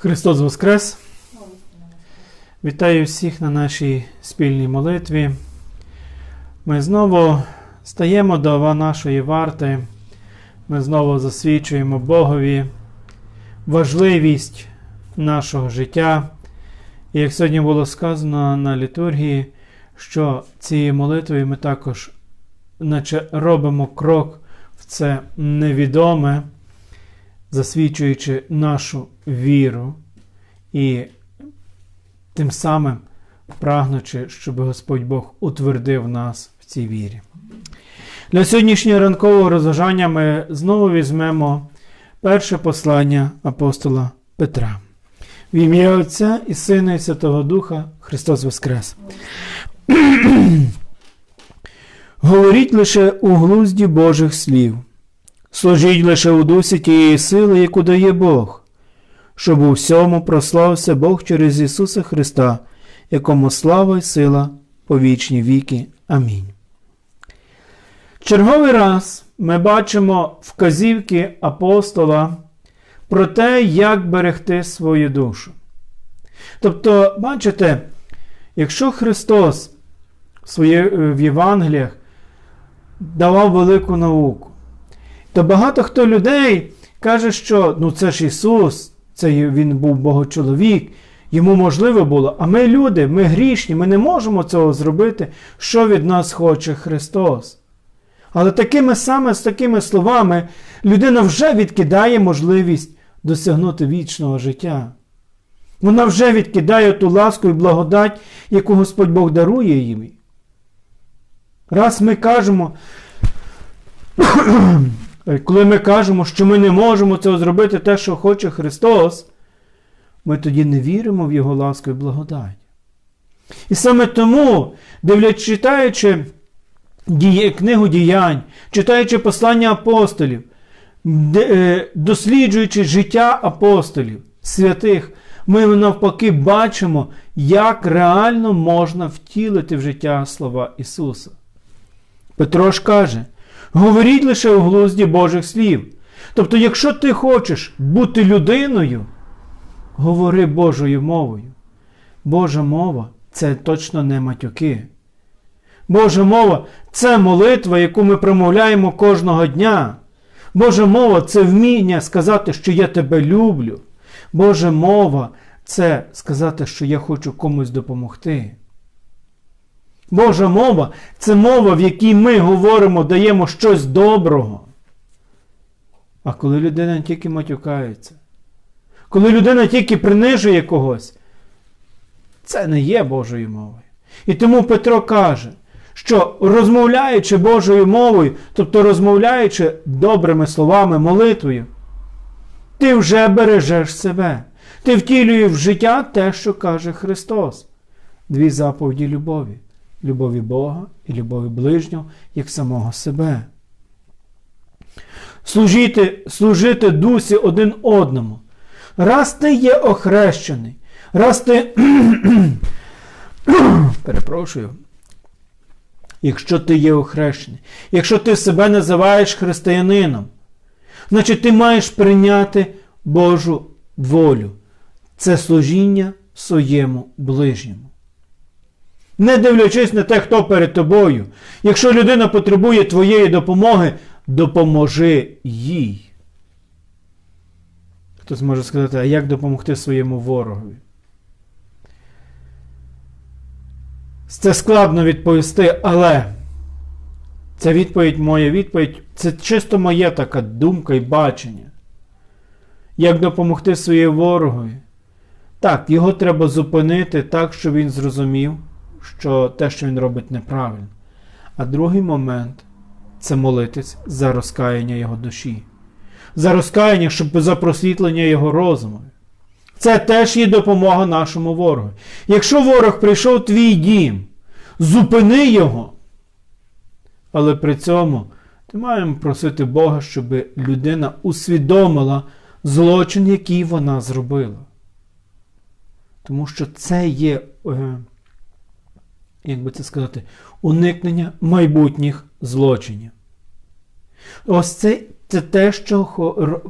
Христос Воскрес! Вітаю всіх на нашій спільній молитві. Ми знову стаємо до нашої варти. Ми знову засвідчуємо Богові важливість нашого життя. І як сьогодні було сказано на літургії, що цією молитвою ми також наче робимо крок в це невідоме, засвідчуючи нашу віру і тим самим прагнучи, щоб Господь Бог утвердив нас в цій вірі. Для сьогоднішнього ранкового розважання ми знову візьмемо перше послання апостола Петра. В ім'я Отця і Сина, і Святого Духа Христос Воскрес. Говоріть лише у глузді Божих слів, служіть лише у дусі тієї сили, яку дає Бог, щоб у всьому прославився Бог через Ісуса Христа, якому слава й сила по вічні віки. Амінь. Черговий раз ми бачимо вказівки апостола про те, як берегти свою душу. Тобто, бачите, якщо Христос в Євангеліях давав велику науку, то багато хто людей каже, що ну це ж Ісус, це Він був Богочоловік, йому можливо було, а ми люди, ми грішні, ми не можемо цього зробити, що від нас хоче Христос. Але такими саме з такими словами людина вже відкидає можливість досягнути вічного життя. Вона вже відкидає ту ласку і благодать, яку Господь Бог дарує їм. Раз ми кажемо, коли ми кажемо, що ми не можемо цього зробити те, що хоче Христос, ми тоді не віримо в Його ласку і благодать. І саме тому, дивлячись, читаючи книгу діянь, читаючи послання апостолів, досліджуючи життя апостолів, святих, ми навпаки бачимо, як реально можна втілити в життя слова Ісуса. Петро ж каже, говоріть лише у глузді Божих слів. Тобто, якщо ти хочеш бути людиною, говори Божою мовою. Божа мова це точно не матюки. Божа мова це молитва, яку ми промовляємо кожного дня. Божа мова це вміння сказати, що я тебе люблю. Божа мова це сказати, що я хочу комусь допомогти. Божа мова це мова, в якій ми говоримо, даємо щось доброго. А коли людина тільки матюкається, коли людина тільки принижує когось, це не є Божою мовою. І тому Петро каже, що розмовляючи Божою мовою, тобто розмовляючи добрими словами, молитвою, ти вже бережеш себе. Ти втілюєш в життя те, що каже Христос. Дві заповіді любові любові Бога і любові ближнього, як самого себе. Служити, служити дусі один одному. Раз ти є охрещений, раз ти. Перепрошую. Якщо ти є охрещений, якщо ти себе називаєш християнином, значить ти маєш прийняти Божу волю. Це служіння своєму ближньому не дивлячись на те, хто перед тобою. Якщо людина потребує твоєї допомоги, допоможи їй. Хтось може сказати, а як допомогти своєму ворогові? Це складно відповісти, але ця відповідь, моя відповідь, це чисто моя така думка і бачення. Як допомогти своєму ворогові? Так, його треба зупинити так, щоб він зрозумів що те, що він робить, неправильно. А другий момент це молитись за розкаяння його душі, за розкаяння, щоб за просвітлення його розуму. Це теж є допомога нашому ворогу. Якщо ворог прийшов в твій дім, зупини його. Але при цьому ти маємо просити Бога, щоб людина усвідомила злочин, який вона зробила. Тому що це є е, як би це сказати, уникнення майбутніх злочинів. Ось це, це те, що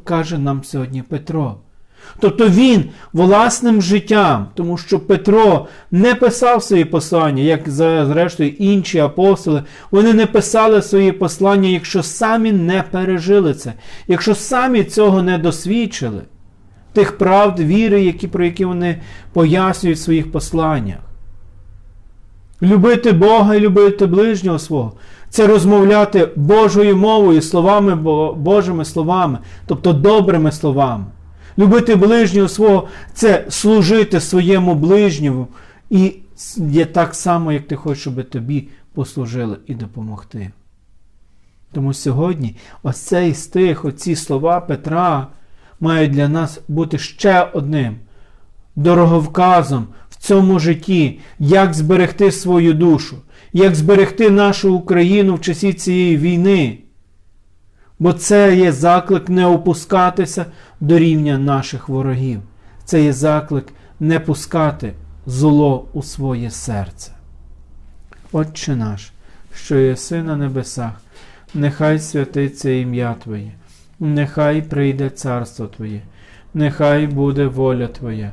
каже нам сьогодні Петро. Тобто він власним життям, тому що Петро не писав свої послання, як зрештою інші апостоли, вони не писали свої послання, якщо самі не пережили це, якщо самі цього не досвідчили, тих правд, віри, які, про які вони пояснюють в своїх посланнях. Любити Бога і любити ближнього свого це розмовляти Божою мовою, словами Божими словами, тобто добрими словами. Любити ближнього свого це служити своєму ближньому і є так само, як ти хочеш, щоб тобі послужили і допомогти. Тому сьогодні оцей стих, оці слова Петра мають для нас бути ще одним дороговказом в цьому житті, як зберегти свою душу, як зберегти нашу Україну в часі цієї війни. Бо це є заклик не опускатися до рівня наших ворогів. Це є заклик не пускати зло у своє серце. Отче наш, що єси на небесах, нехай святиться ім'я Твоє, нехай прийде царство Твоє, нехай буде воля Твоя,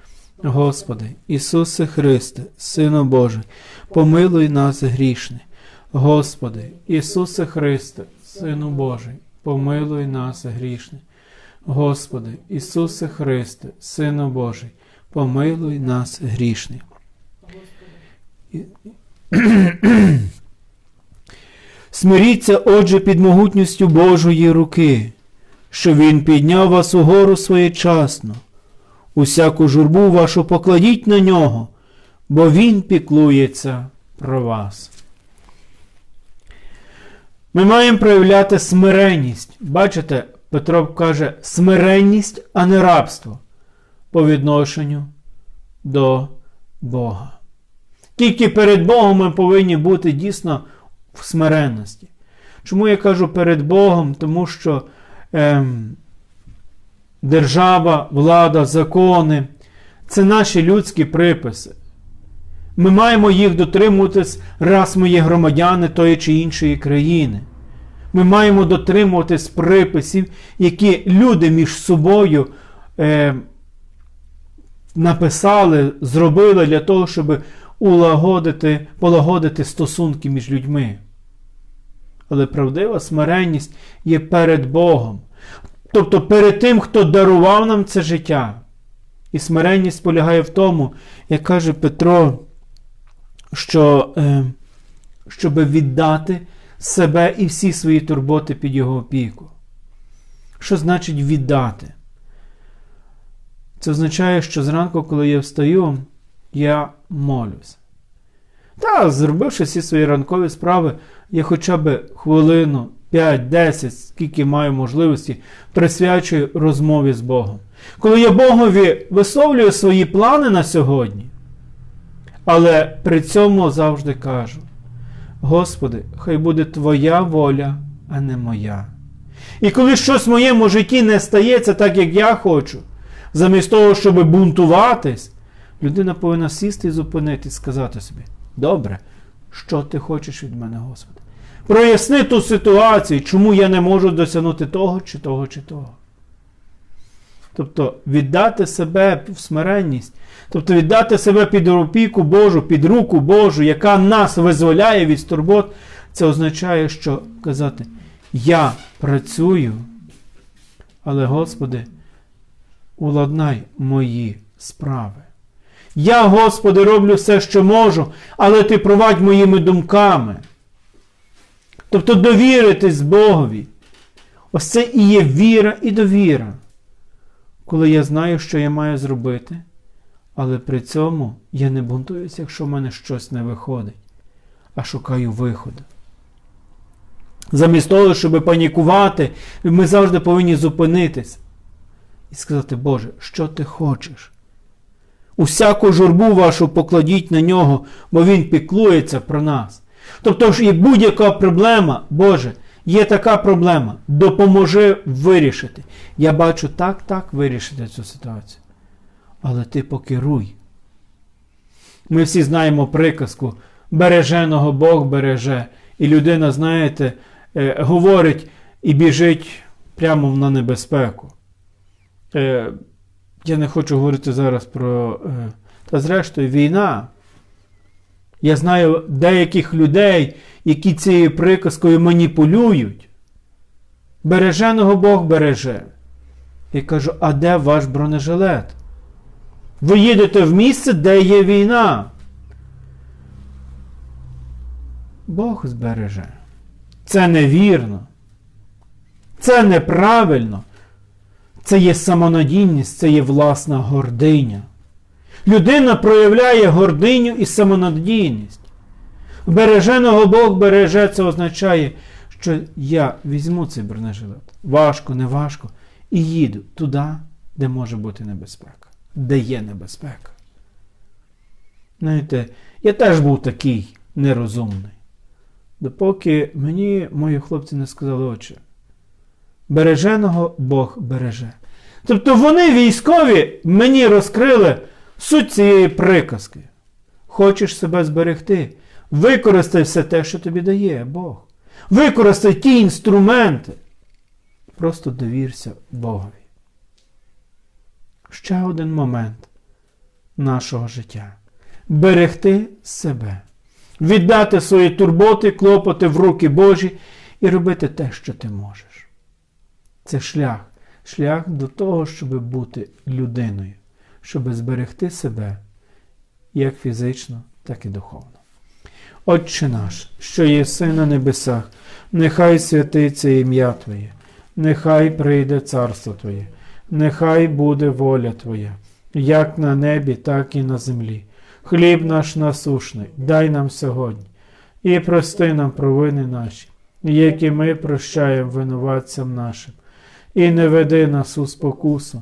Господи, Ісусе Христе, Сину Божий, помилуй нас грішне. Господи, Ісусе Христе, Сину Божий, помилуй нас грішне. Господи, Ісусе Христе, Сину Божий, помилуй нас грішних. Смиріться, отже, під могутністю Божої руки, що Він підняв вас угору своєчасно. Усяку журбу вашу покладіть на нього, бо Він піклується про вас. Ми маємо проявляти смиренність. Бачите, Петро каже смиренність, а не рабство по відношенню до Бога. Тільки перед Богом ми повинні бути дійсно в смиренності. Чому я кажу перед Богом? Тому що ем, держава, влада, закони це наші людські приписи. Ми маємо їх дотримуватись, раз ми є громадяни тої чи іншої країни. Ми маємо дотримуватись приписів, які люди між собою е, написали, зробили для того, щоб улагодити, полагодити стосунки між людьми. Але правдива смиренність є перед Богом. Тобто перед тим, хто дарував нам це життя. І смиренність полягає в тому, як каже Петро, що е, щоб віддати себе і всі свої турботи під його опіку. Що значить віддати? Це означає, що зранку, коли я встаю, я молюся. Та, зробивши всі свої ранкові справи, я хоча б хвилину, 5-10, скільки маю можливості, присвячую розмові з Богом. Коли я Богові висловлюю свої плани на сьогодні, але при цьому завжди кажу: Господи, хай буде Твоя воля, а не моя. І коли щось в моєму житті не стається так, як я хочу, замість того, щоб бунтуватись, людина повинна сісти і зупинитись, сказати собі: Добре, що ти хочеш від мене, Господи? Проясни ту ситуацію, чому я не можу досягнути того, чи того, чи того. Тобто віддати себе в смиренність, тобто віддати себе під опіку Божу, під руку Божу, яка нас визволяє від турбот, це означає, що казати, я працюю, але, Господи, уладнай мої справи. Я, Господи, роблю все, що можу, але Ти провадь моїми думками. Тобто довіритись Богові. Ось це і є віра і довіра. Коли я знаю, що я маю зробити, але при цьому я не бунтуюся, якщо в мене щось не виходить, а шукаю виходу. Замість того, щоб панікувати, ми завжди повинні зупинитися і сказати, Боже, що ти хочеш? Усяку журбу вашу покладіть на нього, бо Він піклується про нас. Тобто і будь-яка проблема, Боже, є така проблема, допоможи вирішити. Я бачу так, так вирішити цю ситуацію. Але ти покеруй. Ми всі знаємо приказку береженого Бог береже. І людина, знаєте, е, говорить і біжить прямо на небезпеку. Е, я не хочу говорити зараз про. Е, та зрештою, війна. Я знаю деяких людей, які цією приказкою маніпулюють. Береженого Бог береже. Я кажу, а де ваш бронежилет? Ви їдете в місце, де є війна. Бог збереже. Це невірно. Це неправильно. Це є самонадійність, це є власна гординя. Людина проявляє гординю і самонадійність. Береженого Бог береже, це означає, що я візьму цей бронежилет. Важко, не важко. І їду туди, де може бути небезпека, де є небезпека. Знаєте, я теж був такий нерозумний. Допоки мені мої хлопці не сказали, отче, береженого Бог береже. Тобто вони військові мені розкрили суть цієї приказки. Хочеш себе зберегти, використай все те, що тобі дає Бог. Використай ті інструменти. Просто довірся Богові. Ще один момент нашого життя. Берегти себе, віддати свої турботи, клопоти в руки Божі і робити те, що ти можеш. Це шлях, шлях до того, щоб бути людиною, щоб зберегти себе як фізично, так і духовно. Отче наш, що єси на небесах, нехай святиться ім'я Твоє, нехай прийде царство Твоє, нехай буде воля Твоя, як на небі, так і на землі. Хліб наш насушний, дай нам сьогодні, і прости нам провини наші, які ми прощаємо винуватцям нашим, і не веди нас у спокусу,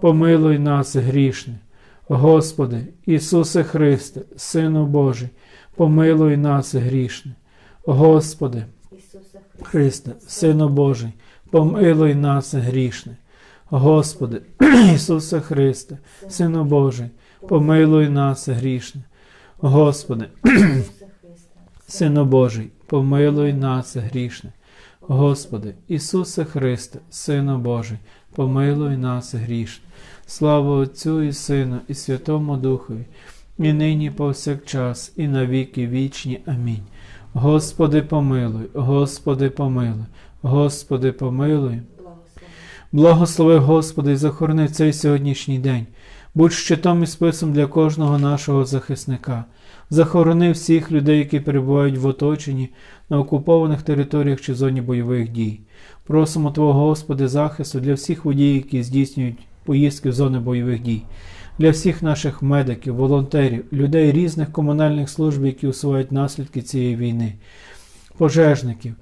помилуй нас грішне. Господи, Ісусе Христе, Сину Божий, помилуй нас грішне. Господи, Христе, Сину Божий, помилуй нас грішне. Господи, Ісусе Христе, Сину Божий, помилуй нас грішне. Господи, Сину Божий, помилуй нас грішне. Господи, Ісусе Христе, Сину Божий, помилуй нас грішне. Слава Отцю і Сину, і Святому Духові, і нині повсякчас, і на віки вічні. Амінь. Господи, помилуй, Господи, помилуй, Господи, помилуй. Благослови Господи, і захорони цей сьогоднішній день. Будь щитом і списом для кожного нашого захисника. Захорони всіх людей, які перебувають в оточенні на окупованих територіях чи зоні бойових дій. Просимо Твого Господи захисту для всіх водіїв, які здійснюють поїздки в зони бойових дій, для всіх наших медиків, волонтерів, людей різних комунальних служб, які усувають наслідки цієї війни, пожежників,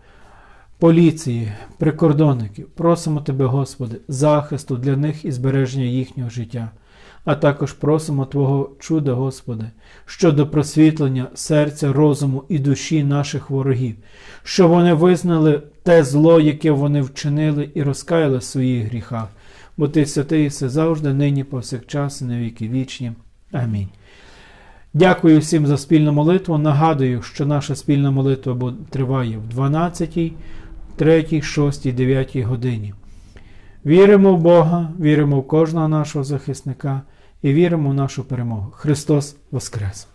поліції, прикордонників. Просимо Тебе, Господи, захисту для них і збереження їхнього життя. А також просимо Твого чуда, Господи, щодо просвітлення серця, розуму і душі наших ворогів, щоб вони визнали те зло, яке вони вчинили, і розкаяли в своїх гріхах. Бо Ти святий і все завжди, нині, повсякчас, і на віки вічні. Амінь. Дякую всім за спільну молитву. Нагадую, що наша спільна молитва триває в 12, 3, 6, 9 годині. Віримо в Бога, віримо в кожного нашого захисника і віримо в нашу перемогу. Христос Воскрес!